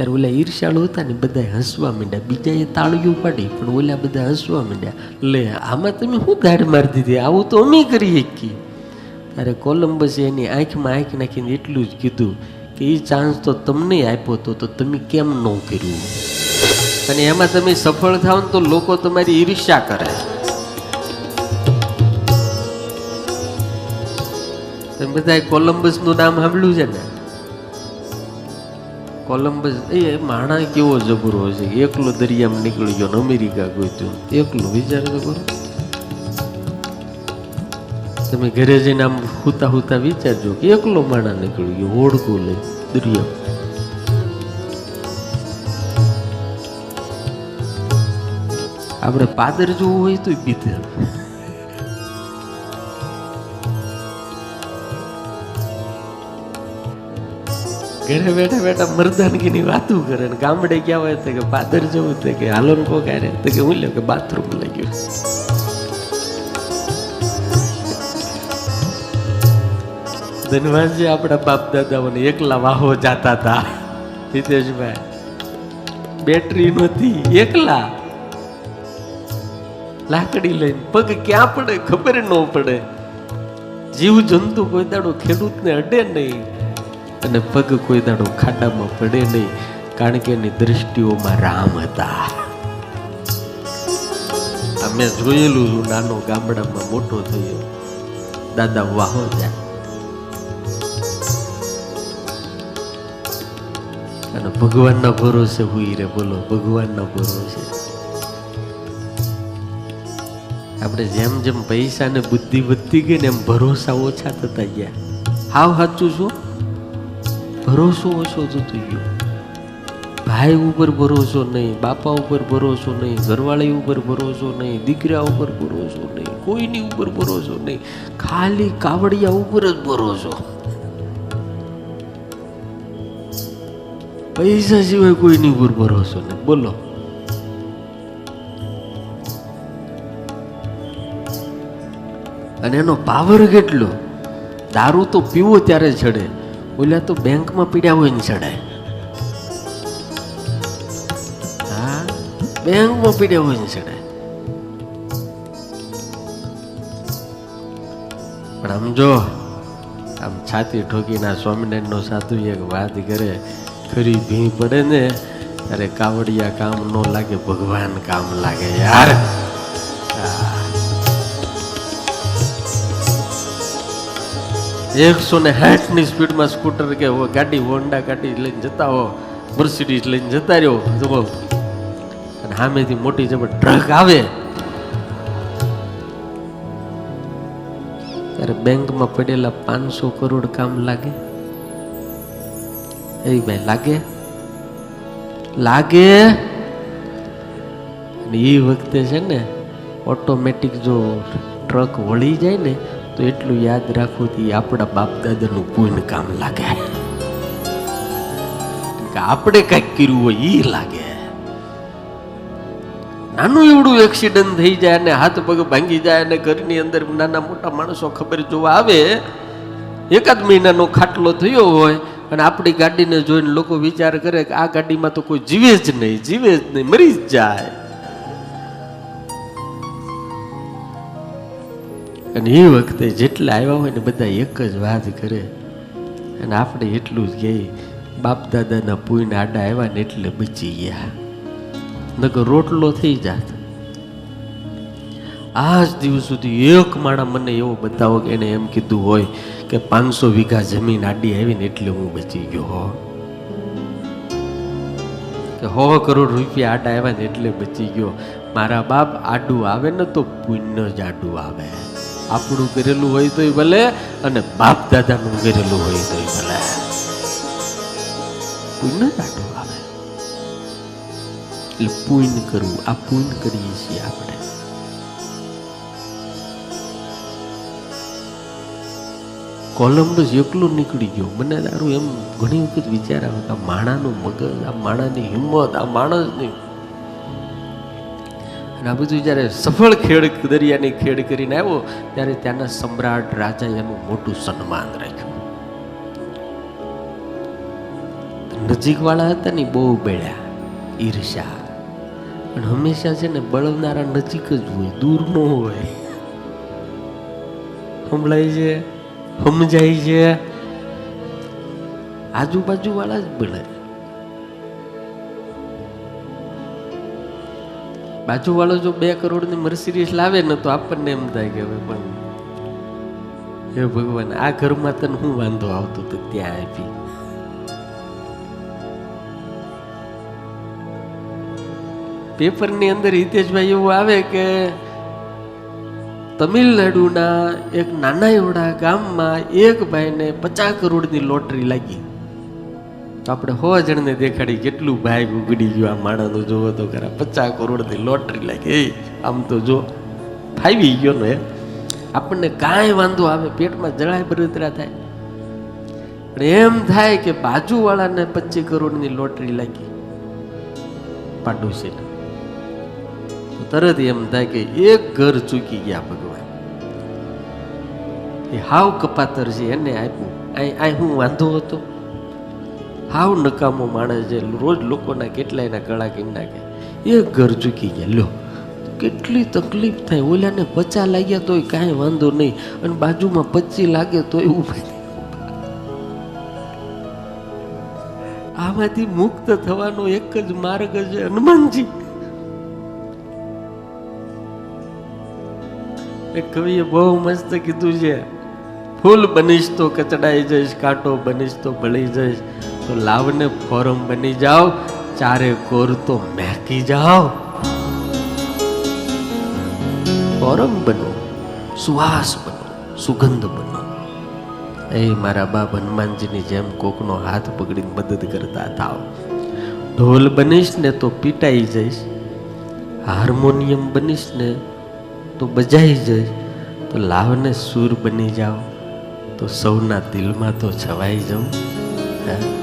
ત્યારે ઓલા ઈર્ષાળુ હતા ને બધા હસવા માંડ્યા. બીજાએ તાળીઓ પાડી પણ ઓલા બધા હસવા માંડ્યા. લે, આમાં તમે શું ગાઢ મારી દીધી? આવું તો અમે કરીએ કે ત્યારે કોલંબસે એની આંખમાં આંખ નાખીને એટલું જ કીધું કે એ ચાન્સ તો તમને આપ્યો હતો તો તમે કેમ ન કર્યું? અને એમાં તમે સફળ થાવ તો લોકો તમારી ઈર્ષ્યા કરે. તમે બધા કોલંબસનું નામ સાંભળ્યું છે ને? કોલંબસ, એ માણા કેવો જબરો છે એકલો દરિયામાં નીકળી ગયો અમેરિકા ગોત્યું. એકલો, વિચાર તો કરો. તમે ઘરે જઈને આમ હુતા હુતા વિચારજો કે એકલો માણા નીકળી ગયો હોડકું લઈ, દરિયા. આપણે પાદર જોવું હોય તો બીધે ઘરે બેઠા બેઠા મરદાનગીની વાતું કરે ને ગામડે ગયા હોય તો કે પાદર જવું તો કે હાલો ને તો કે હું લ્યો કે બાથરૂમ લઈ ગયો. ધનવાનજી આપણા બાપ દાદાઓને એકલા વાહો જાતા હતા. હિતેશભાઈ, બેટરી નહોતી, એકલા. લાકડી લઈને પગ ક્યાં પડે ખબર ન પડે. જીવ જંતુ કોઈ દાડો ખેડૂતને અડે નહીં. અને પગ કોઈ દાડો ખાડામાં પડે નહીં, કારણ કે એની દ્રષ્ટિઓમાં રામ હતા. અમે જોયેલું છું, નાનો ગામડામાં મોટો થયો. દાદા વાહો જાય. અને ભગવાનના ભરોસે હુઈ રે, બોલો, ભગવાનના ભરોસે. આપણે જેમ જેમ પૈસા ને બુદ્ધિ વધતી ગઈ ને એમ ભરોસા ઓછા થતા ગયા. હાવ સાચું શું? ભરોસો ઓછો થતો ગયો. ભાઈ ઉપર ભરોસો નહીં, બાપા ઉપર ભરોસો નહીં, ઘરવાળી ઉપર ભરોસો નહીં, દીકરા ઉપર ભરોસો નહીં, કોઈની ઉપર ભરોસો નહીં, ખાલી કાવડિયા ઉપર જ ભરોસો. પૈસા સિવાય કોઈની ઉપર ભરોસો નહીં. બોલો. અને એનો પાવર કેટલો? દારૂ તો પીવો ત્યારે ચડે ઓલા તો બેંકમાં પીડ્યા હોય ને ચડાય હા? બેંકમાં પીડ્યા હોય ને ચડાય પણ આમ જો, આમ છાતી ઠોકીના સ્વામિનારાયણનો સાધુ એક વાત કરે, ખરી ભી પડે ને અરે કાવડિયા કામ ન લાગે, ભગવાન કામ લાગે યાર. એકસો ને સાઠની સ્પીડમાં સ્કૂટર કે ગાડી હોન્ડા ગાડી લઈને જતા હો મર્સિડીઝ લઈને જતા રહ્યો. જુઓ. અને સામેથી મોટી જબર ટ્રક આવે. ત્યારે બેંકમાં પડેલા પાંચસો કરોડ કામ લાગે. એ ભાઈ, લાગે? લાગે? અને એ વખતે છે ને ઓટોમેટિક જો ટ્રક વળી જાય ને તો એટલું યાદ રાખવું ઈ આપણા બાપ દાદાનું કોઈને કામ લાગે. કે આપણે કંઈક કર્યું હોય એ લાગે. નાનું એવડું એક્સિડન્ટ થઈ જાય અને હાથ પગ ભાંગી જાય અને ઘરની અંદર નાના મોટા માણસો ખબર જોવા આવે, એકાદ મહિનાનો ખાટલો થયો હોય અને આપણી ગાડીને જોઈને લોકો વિચાર કરે કે આ ગાડીમાં તો કોઈ જીવે જ નહીં, જીવે જ નહીં, મરી જ જાય. અને એ વખતે જેટલા આવ્યા હોય ને બધા એક જ વાત કરે. અને આપણે એટલું જ કહીએ, બાપ દાદાના પૂઈને આડા આવ્યા ને એટલે બચી ગયા. નકર રોટલો થઈ જાત. આજ દિવસ સુધી એક માણા મને એવો બતાવો કે એને એમ કીધું હોય કે પાંચસો વીઘા જમીન આડી આવી ને એટલે હું બચી ગયો હો. કે સો કરોડ રૂપિયા આડા આવ્યા ને એટલે બચી ગયો. મારા બાપ આડું આવે ને તો પુણ્ય જ આડું આવે. આપણું કરેલું હોય તોય ભલે અને બાપ દાદાનું કરેલું હોય તોય ભલે. પુણ્ય જ આવે. એટલે પુણ્ય કરવું, આ પુણ્ય કરીએ છીએ આપણે. કોલંબસ એકલો નીકળી ગયો. મને તારું એમ ઘણી વખત વિચાર આવે કે માણાનું મગજ, આ માણાની હિંમત, આ માણસની અને આ બધું જ્યારે સફળ ખેડ, દરિયાની ખેડ કરીને આવ્યો, ત્યારે ત્યાંના સમ્રાટ રાજા એનું મોટું સન્માન રાખ્યું. નજીકવાળા હતા ને બહુ બેળ્યા ઈર્ષા પણ હંમેશા છે ને બળવનારા નજીક જ હોય, દૂર ન હોય. સંભળાય છે સમજાય છે. આજુબાજુ વાળા જ બળે. બાજુ વાળો જો બે કરોડની મર્સિડીઝ લાવે ને તો આપણને એમ થાય કે હવે પણ હે ભગવાન, આ ઘરમાં તને હું વાંધો આવતો તો ત્યાં આપી પેપરની અંદર હિતેશભાઈ એવું આવે કે તમિલનાડુના એક નાના એવડા ગામમાં એક ભાઈને પચાસ કરોડની લોટરી લાગી. આપણે હો જણને દેખાડી કેટલું ભાઈ ઉગડી ગયું આ માણસનું. જોવો તો ખરા, પચાસ કરોડની લોટરી લાગી. એ, આમ તો જો, ફાવી ગયો ને. આપણને કાંઈ વાંધો આવે, પેટમાં જળાય બરતરા થાય. પણ એમ થાય કે બાજુવાળાને પચીસ કરોડની લોટરી લાગી. પાડોશીને. તો તરત એમ થાય કે એક ઘર ચૂકી ગયા ભગવાન. એ હાવ કપાતર છે, એને આપ્યું. આ હું વાંધો હતો? હાવ નકામો માણસ છે. રોજ લોકોના કેટલાયના ગળા કરી નાખે. એ ઘર ચૂકી ગયા. લો કેટલી તકલીફ થાય. ઓલાને પચા લાગ્યા તોય કાંઈ વાંધો નહીં. અને બાજુમાં પચી લાગે તોય ઊભા આમાંથી મુક્ત થવાનો એક જ માર્ગ છે હનુમાનજી. કવિએ બહુ મસ્ત કીધું છે, ફૂલ બનીશ તો કચડાઈ જઈશ, કાંટો બનીશ તો ભળી જઈશ. તો લાવને ફોરમ બની જાઓ, ચારે કોર તો મહેકી જાઓ. ફોરમ બનો, સુવાસ બનો, સુગંધ બનો. એ મારા બાપ હનુમાનજીની જેમ કોકનો હાથ પકડીને મદદ કરતા થાવ. ઢોલ બનીશ ને તો પીટાઈ જઈશ. હાર્મોનિયમ બનીશ ને તો બજાઈ જઈશ. તો લાવને સૂર બની જાઓ. તો સૌના દિલમાં તો છવાઈ જાઉં હે?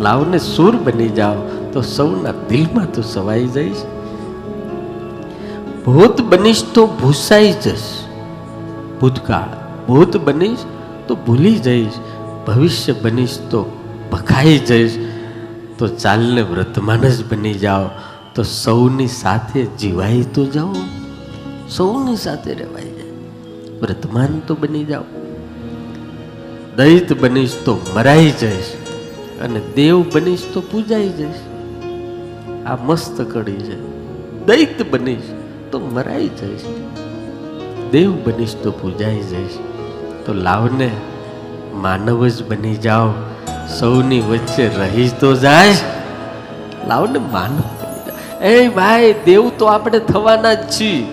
લાવને સૂર બની જાઓ તો સૌના દિલમાં તો સવાઈ જઈશ. ભૂત બનીશ તો ભૂસાઈ જઈશ ભૂતકાળ ભૂત બનીશ તો ભૂલી જઈશ. ભવિષ્ય બનીશ તો ભખાઈ જઈશ. તો ચાલને વર્તમાન જ બની જાઓ તો સૌની સાથે જીવાય તો જાઓ. સૌની સાથે રહેવાય જાય. વર્તમાન તો બની જાઓ. દૈત બનીશ તો મરાઈ જઈશ. અને દેવ બનીશ તો પૂજાઈ જઈશ. આ મસ્ત કડી છે. દૈત બનીશ તો મરાઈ જઈશ. દેવ બનીશ તો પૂજાઈ જઈશ. તો લાવને માનવ જ બની જાઓ. સૌની વચ્ચે રહી તો જાય. લાવને માનવ બની. એ ભાઈ, દેવ તો આપણે થવાના જ છીએ.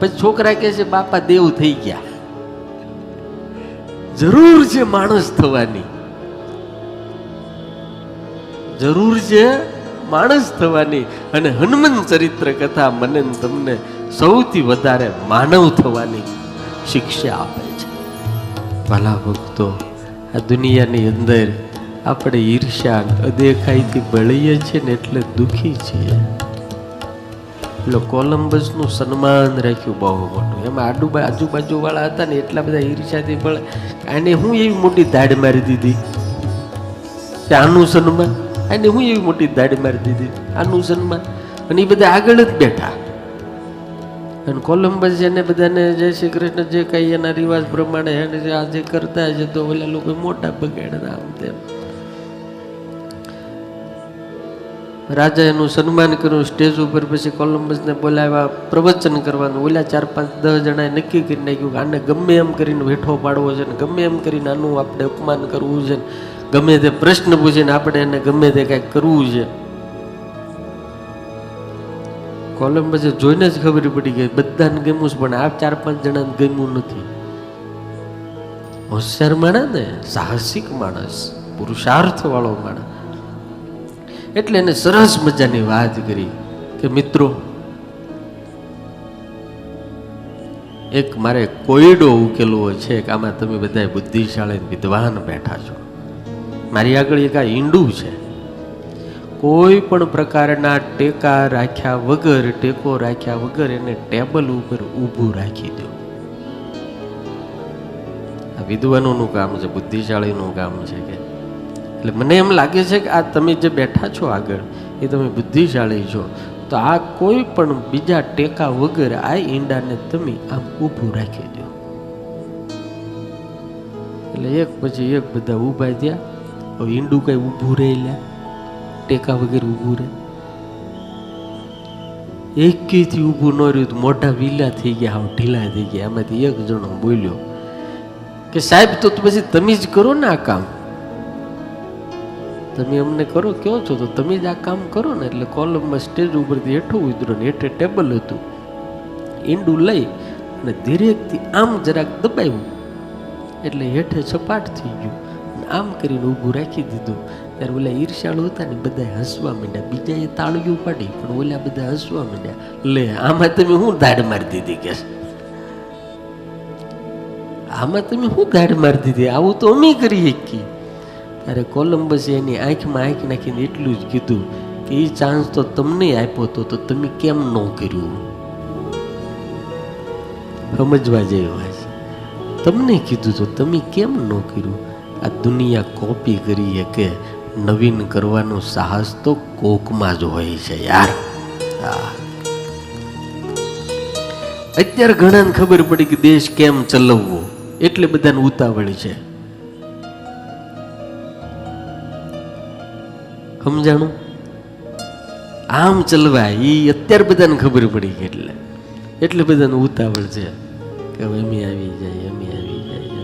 પછી છોકરા કહે છે, બાપા, દેવ થઈ ગયા. જરૂર છે માણસ થવાની. જરૂર છે માણસ થવાની અને હનુમાન ચરિત્ર કથા મને તમને સૌથી વધારે માનવ થવાની શિક્ષા આપે છે. ભલા ભક્તો, આ દુનિયાની અંદર આપણે ઈર્ષ્યા અદેખાઈથી બળીએ છીએ ને એટલે દુઃખી છીએ. એટલે કોલમ્બસનું સન્માન રાખ્યું બહુ મોટું. એમાં આડુ આજુબાજુ વાળા હતા ને એટલા બધા ઈર્ષ્યાથી બળે. આને હું એવી મોટી દાડ મારી દીધી. કે આનું સન્માન આને હું એવી મોટી દાડ મારી દીધી આનું સન્માન. અને એ બધા આગળ જ બેઠા. અને કોલમ્બસ જેને બધાને જય શ્રી કૃષ્ણ, જે કઈ એના રિવાજ પ્રમાણે એને જે આજે કરતા છે તો ઓલા લોકો મોટા બગાડતા આમ તેમ. રાજા એનું સન્માન કર્યું, સ્ટેજ ઉપર પછી કોલમ્બસને બોલાવ્યા, પ્રવચન કરવાનું. ઓલા ચાર પાંચ દસ જણાએ નક્કી કરી નાખ્યું કે આને ગમે એમ કરીને વેઠો પાડવો છે ને ગમે એમ કરીને આનું આપણે અપમાન કરવું છે ગમે તે પ્રશ્ન પૂછીને આપણે એને ગમે તે કાંઈક કરવું છે. કોલમ્બસે જોઈને જ ખબર પડી ગઈ, બધાને ગમ્યું છે, પણ આ ચાર પાંચ જણાને ગમ્યું નથી. હોશિયાર માણસ ને, સાહસિક માણસ પુરુષાર્થ વાળો માણસ. એટલે એને સરસ મજાની વાત કરી કે, મિત્રો, એક મારે કોયડો ઉકેલવો છે કે આમાં તમે બધા બુદ્ધિશાળી વિદ્વાન બેઠા છો. મારી આગળ એક આ ઈંડું છે. કોઈ પણ પ્રકારના ટેકા રાખ્યા વગર, ટેકો રાખ્યા વગર એને ટેબલ ઉપર ઊભું રાખી દો. આ વિદ્વાનોનું કામ છે, બુદ્ધિશાળીનું કામ છે કે. એટલે મને એમ લાગે છે કે આ તમે જે બેઠા છો આગળ, એ તમે બુદ્ધિશાળી છો. તો આ કોઈ પણ બીજા ટેકા વગર આ ઈંડાને તમે આમ ઊભું રાખી દો. એટલે એક પછી એક બધા ઊભા થયા. હવે ઈંડું કઈ ઊભું રહે લે ટેકા વગેરે ઊભું રહે. એકેથી ઊભું ન રહ્યું તો મોઢા વીલા થઈ ગયા, હાવ ઢીલા થઈ ગયા. એમાંથી એક જણો બોલ્યો કે, સાહેબ, તો પછી તમે જ કરો ને આ કામ. તમે અમને કરો, કહો છો તો તમે જ આ કામ કરો ને. એટલે કોલમમાં સ્ટેજ ઉપરથી હેઠું ઉતરો ને હેઠે ટેબલ હતું. ઈંડું લઈ અને ધીરેકથી આમ જરાક દબાવ્યું એટલે હેઠે સપાટ થઈ ગયું. આમ કરીને ઊભું રાખી દીધું. ત્યારે ઓલા ઈર્ષાળુ હતા ને બધા હસવા માંડ્યા. બીજાએ તાળીઓ પાડી પણ ઓલા બધા હસવા માંડ્યા. લે, આમાં તમે હું દાડ મારી દીધી કે? આમાં તમે શું દાડ મારી દીધી? આવું તો અમે કરી શકીએ. ત્યારે કોલંબસે એની આંખમાં આંખ નાખીને એટલું જ કીધું કે એ ચાન્સ તો તમને આપ્યો તો તો તમે કેમ ન કર્યું? સમજવા જેવી હોય તમને કીધું તો તમે કેમ ન કર્યું? આ દુનિયા કોપી કરી કે નવીન કરવાનો સાહસ તો કોકમાં જ હોય છે યાર. અત્યારે ઘણાને ખબર પડી કે દેશ કેમ ચલાવવો. એટલે બધાને ઉતાવળ છે. સમજાણું? આમ ચલવાય એ અત્યારે બધાને ખબર પડી એટલે. એટલે બધાને ઉતાવળ છે કે અમે આવી જાય, અમે આવી જાય.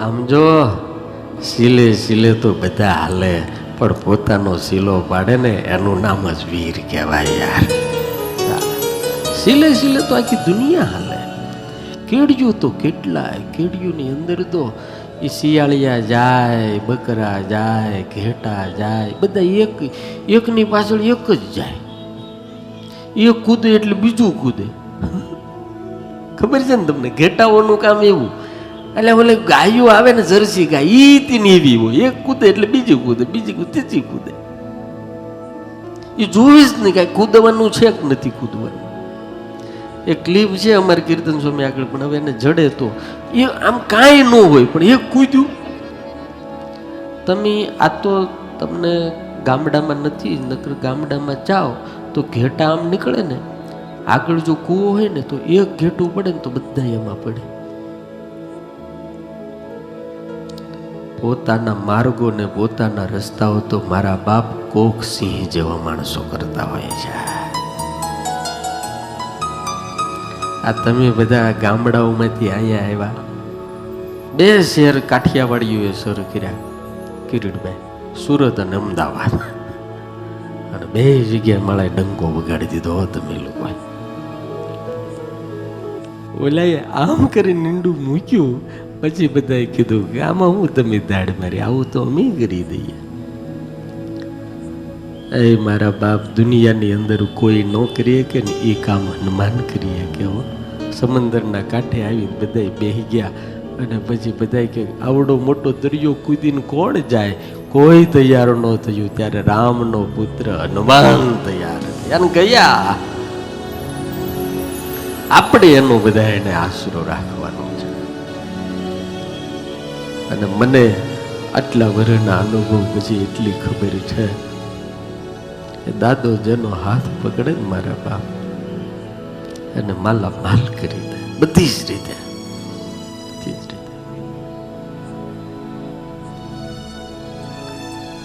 આમ જો સિલે સિલે તો બધા હાલે, પણ પોતાનો સિલો પાડે ને એનું નામ જ વીર કહેવાય યાર. સિલે સિલે તો આખી દુનિયા હાલે. કેડિયું તો કેટલાય, કેડિયુંની અંદર તો એ શિયાળિયા જાય, બકરા જાય, ઘેટા જાય, બધા એક, એકની પાછળ એક જ જાય. એક કૂદે એટલે બીજું કૂદે. ખબર છે ને તમને, ઘેટાઓનું કામ એવું? એટલે ઓલે ગાયો આવે ને જર્સી ગાય, ઈ તી ને એવી હોય. એક કૂદે એટલે બીજી કૂદે બીજી કૂદે, ત્રીજી કૂદે. એ જોઈશ નહીં કાંઈ કૂદવાનું છે કે નથી કૂદવાનું. એ ક્લિપ છે અમારે કીર્તન સ્વામી આગળ, પણ હવે એને જડે તો. એ આમ કાંઈ ન હોય, પણ એ કૂદ્યું. તમે આ તો તમને ગામડામાં નથી, નકર ગામડામાં જાઓ, તો ઘેટા આમ નીકળે ને, આગળ જો કૂવો હોય ને, તો એક ઘેટું પડે ને તો બધા એમાં પડે. પોતાના માર્ગો ને પોતાના રસ્તાઓ તો મારા બાપ કોક સિંહ જેવા માણસો કરતા હોય છે. આ તમે બધા ગામડાઓમાંથી અહીંયા આવ્યા? બે શહેર કાઠિયાવાડીઓએ શરૂ કર્યા. કિરીટભાઈ, સુરત અને અમદાવાદ. અને બે જગ્યાએ મળે ડંકો વગાડી દીધો તમે લોકોએ. ઓલાએ આમ કરીને નીંડું મૂક્યું પછી બધાએ કીધું કે આમાં હું તમે દાડ મારી, આવું તો અમે કરી દઈએ. એ મારા બાપ દુનિયાની અંદર કોઈ ન કરીએ કે ને એ કામ હનુમાન કરીએ કે હો. સમંદરના કાંઠે આવી બધાએ બેહી ગયા અને પછી બધાએ કે આવડો મોટો દરિયો કૂદીને કોણ જાય? કોઈ તૈયાર ન થયું. ત્યારે રામનો પુત્ર હનુમાન તૈયાર થયા ગયા. આપણે એનો બધા એને આશરો રાખવાનો છે. અને મને આટલા વર્ષના અનુભવ પછી એટલી ખબર છે કે દાદો જેનો હાથ પકડે મારા બાપ અને માલા માલ કરી દે, બધી જ રીતે.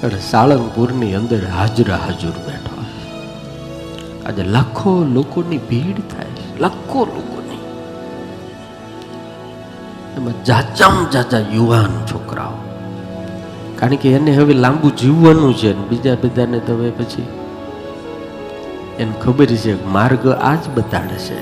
અને સાળંગપુરની અંદર હાજરા હાજર બેઠો આજે લાખો લોકોની ભીડ થાય લાખો લોકોની એમાં જાચામ જાચા યુવાન છોકરાઓ. કારણ કે એને હવે લાંબુ જીવવાનું છે બીજા બધાને તો હવે પછી એને ખબર છે માર્ગ આ જ બતાડે છે.